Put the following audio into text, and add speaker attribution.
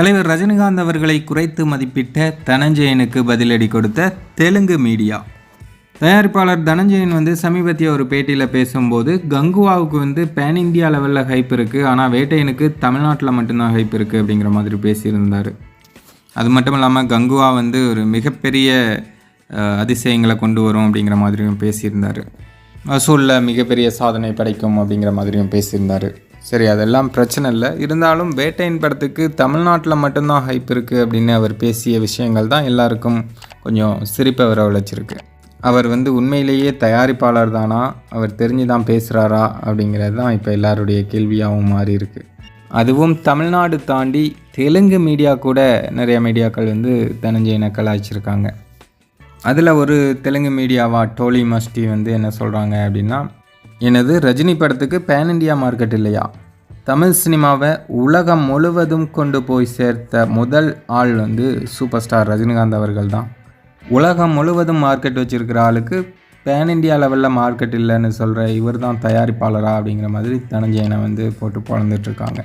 Speaker 1: தலைவர் ரஜினிகாந்த் அவர்களை குறைத்து மதிப்பிட்ட தனஞ்சயனுக்கு பதிலடி கொடுத்த தெலுங்கு மீடியா. தயாரிப்பாளர் தனஞ்சயன் வந்து சமீபத்திய ஒரு பேட்டியில் பேசும்போது கங்குவாவுக்கு வந்து பேன் இந்தியா லெவலில் ஹைப் இருக்குது ஆனால் வேட்டையனுக்கு தமிழ்நாட்டில் மட்டும்தான் ஹைப் இருக்குது அப்படிங்கிற மாதிரி பேசியிருந்தார். அது மட்டும் இல்லாமல் கங்குவா வந்து ஒரு மிகப்பெரிய அதிசயங்களை கொண்டு வரும் அப்படிங்கிற மாதிரியும் பேசியிருந்தார். வசூலில் மிகப்பெரிய சாதனை படைக்கும் அப்படிங்கிற மாதிரியும் பேசியிருந்தார். சரி அதெல்லாம் பிரச்சனை இல்லை. இருந்தாலும் வேட்டையின் படத்துக்கு தமிழ்நாட்டில் மட்டும்தான் ஹைப் இருக்குது அப்படின்னு அவர் பேசிய விஷயங்கள் தான் எல்லாருக்கும் கொஞ்சம் சிரிப்பை வரவழைச்சிருக்கு. அவர் வந்து உண்மையிலேயே தயாரிப்பாளர் தானா? அவர் தெரிஞ்சு தான் பேசுகிறாரா அப்படிங்கிறது தான் இப்போ எல்லாருடைய கேள்வியாகவும் மாறி இருக்கு. அதுவும் தமிழ்நாடு தாண்டி தெலுங்கு மீடியா கூட நிறைய மீடியாக்கள் வந்து தனஞ்சயனை கலாய்ச்சிருக்காங்க அதில் ஒரு தெலுங்கு மீடியாவா டோலி மஸ்டி வந்து என்ன சொல்கிறாங்க அப்படின்னா எனது ரஜினி படத்துக்கு பேன் இண்டியா மார்க்கெட் இல்லையா? தமிழ் சினிமாவை உலகம் முழுவதும் கொண்டு போய் சேர்த்த முதல் ஆள் வந்து சூப்பர் ஸ்டார் ரஜினிகாந்த் அவர்கள் தான் உலகம் முழுவதும் மார்க்கெட் வச்சுருக்கிற ஆளுக்கு பேன் இண்டியா லெவலில் மார்க்கெட் இல்லைன்னு சொல்கிற இவர் தான் தயாரிப்பாளரா அப்படிங்கிற மாதிரி தனஞ்சயனை வந்து போட்டு பழந்துட்டுருக்காங்க